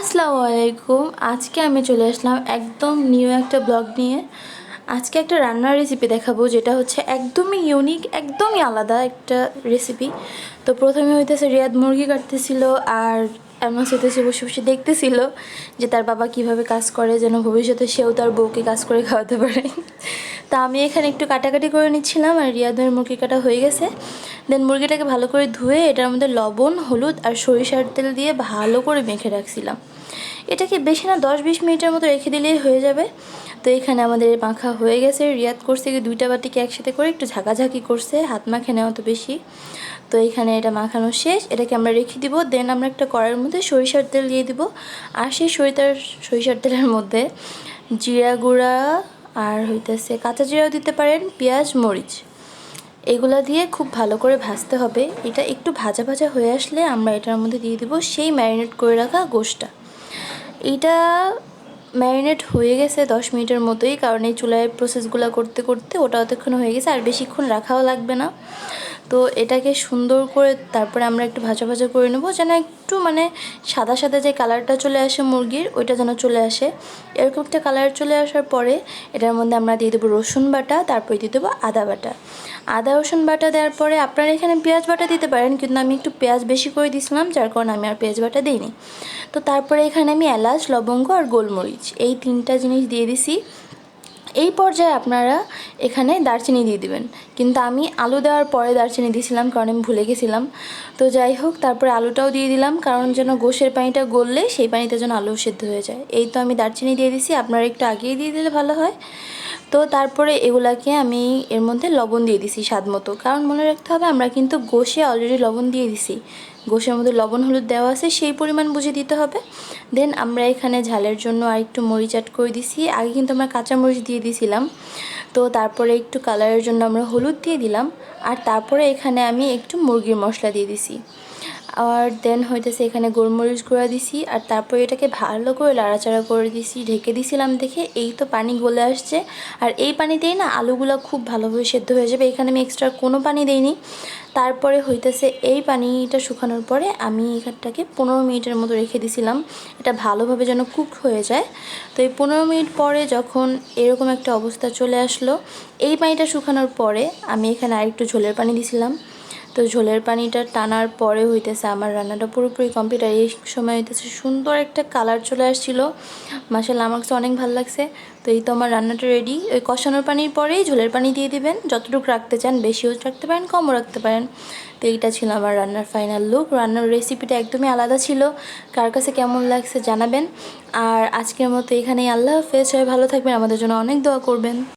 আসসালামু আলাইকুম। আজকে আমি চলে আসলাম একদম নিউ একটা ব্লগ নিয়ে। আজকে একটা রান্নার রেসিপি দেখাবো, যেটা হচ্ছে একদমই ইউনিক একদমই আলাদা একটা রেসিপি তো প্রথমে হইতেছে রিয়াদ মুরগি কাটতেছিল আর এমন হইতেছে বসে বসে দেখতেছিল যে তার বাবা কীভাবে কাজ করে, যেন ভবিষ্যতে সেও তার বউকে কাজ করে খাওয়াতে পারে। তা আমি এখানে একটু কাটাকাটি করে নিচ্ছিলাম আর রিয়াদের মুরগি কাটা হয়ে গেছে। দেন মুরগিটাকে ভালো করে ধুয়ে এটার মধ্যে লবণ, হলুদ আর সরিষার তেল দিয়ে ভালো করে মেখে রাখছিলাম। এটাকে বেশি না, দশ বিশ মিনিটের মতো রেখে দিলেই হয়ে যাবে। তো এখানে আমাদের মাখা হয়ে গেছে, রিয়াদ করছে কি দুইটা বাটিকে একসাথে করে একটু ঝাঁকাঝাঁকি করছে, হাত মাখে নেওয়া তো বেশি। তো এখানে এটা মাখানো শেষ, এটাকে আমরা রেখে দিব, দেন আমরা একটা কড়ার মধ্যে সরিষার তেল দিয়ে দিব। আর সেই সরিষার সরিষার তেলের মধ্যে জিরা গুঁড়া আর হইতেছে কাঁচা জিরাও দিতে পারেন, পেঁয়াজ, মরিচ। এগুলা দিয়ে খুব ভালো করে ভাজতে হবে। এটা একটু ভাজা ভাজা হয়ে আসলে আমরা এটার মধ্যে দিয়ে দিব সেই ম্যারিনেট করে রাখা গোশটা। এইটা ম্যারিনেট হয়ে গেছে দশ মিনিটের মতোই, কারণ এই চুলায় প্রসেসগুলো করতে করতে ওটা অতক্ষণ হয়ে গেছে আর বেশিক্ষণ রাখাও লাগবে না। তো এটাকে সুন্দর করে তারপরে আমরা একটু ভাজা ভাজা করে নেব, যেন একটু মানে সাদা সাদা যে কালারটা চলে আসে মুরগির, ওইটা যেন চলে আসে। এরকম একটা কালার চলে আসার পরে এটার মধ্যে আমরা দিয়ে দেবো রসুন বাটা, তারপরে দিয়ে দেবো আদা বাটা। আদা, রসুন বাটা দেওয়ার পরে আপনারা এখানে পেঁয়াজ বাটা দিতে পারেন, কিন্তু আমি একটু পেঁয়াজ বেশি করে দিয়েছিলাম, যার কারণে আমি আর পেঁয়াজ বাটা দিইনি। তো তারপরে এখানে আমি এলাচ, লবঙ্গ আর গোলমরিচ, এই তিনটা জিনিস দিয়ে দিছি। এই পর্যায়ে আপনারা এখানে দারচিনি দিয়ে দিবেন। কিন্তু আমি আলু দেওয়ার পরে দারচিনি দিয়েছিলাম, কারণ আমি ভুলে গেছিলাম। তো যাই হোক, তারপরে আলুটাও দিয়ে দিলাম, কারণ যেন গোশের পানিটা গললে সেই পানিতে যেন আলু সেদ্ধ হয়ে যায়। এই তো আমি দারচিনি দিয়ে দিছি, আপনারা একটু আগেই দিয়ে দিলে ভালো হয়। তো তারপরে এগুলাকে আমি এর মধ্যে লবণ দিয়ে দিছি স্বাদ মতো। কারণ মনে রাখতে হবে, আমরা কিন্তু গোশে অলরেডি লবণ দিয়ে দিছি। গোষের মধ্যে লবণ হলুদ দেওয়া আছে, সেই পরিমাণ বুঝে দিতে হবে। দেন আমরা এখানে ঝালের জন্য আর একটু মরিচ অ্যাড করে দিছি। আগে কিন্তু আমরা কাঁচা মরিচ দিয়ে দিয়েছিলাম তো তারপরে একটু কালারের জন্য আমরা হলুদ দিয়ে দিলাম। আর তারপরে এখানে আমি একটু মুরগির মশলা দিয়ে দিছি। আর দেন হইতেছে এখানে গোলমরিচ গুঁড়া দিছি, আর তারপরে এটাকে ভালো করে লাড়াচাড়া করে দিছি, ঢেকে দিছিলাম দেখে এই তো পানি গলে আসছে। আর এই পানিতেই না আলুগুলো খুব ভালোভাবে সেদ্ধ হয়ে যাবে, এখানে আমি এক্সট্রা কোনো পানি দেইনি। তারপরে হইতেছে এই পানিটা শুকানোর পরে আমি এখানটাকে পনেরো মিনিটের মতো রেখে দিছিলাম, এটা ভালোভাবে যেন কুক হয়ে যায়। তো এই পনেরো মিনিট পরে যখন এরকম একটা অবস্থা চলে আসলো, এই পানিটা শুকানোর পরে আমি এখানে আরেকটু ঝোলের পানি দিছিলাম। তো ঝোলের পানিটা টানার পরে হইতেছে, আমার রান্নাটা পুরোপুরি কমপ্লিট আর এই সময় হইতেছে সুন্দর একটা কালার চলে আসছিল। মাসাল্লাহ আমার কাছে অনেক ভালো লাগছে। তো এই তো আমার রান্নাটা রেডি ওই কষানোর পানির পরেই ঝোলের পানি দিয়ে দিবেন। যতটুকু রাখতে চান, বেশিও রাখতে পারেন, কমও রাখতে পারেন। তো এইটা ছিল আমার রান্নার ফাইনাল লুক রান্নার রেসিপিটা একদমই আলাদা ছিল। কার কাছে কেমন লাগছে জানাবেন। আর আজকের মতো এখানেই আল্লাহ হাফেজ। সবাই ভালো থাকবেন। আমাদের জন্য অনেক দোয়া করবেন।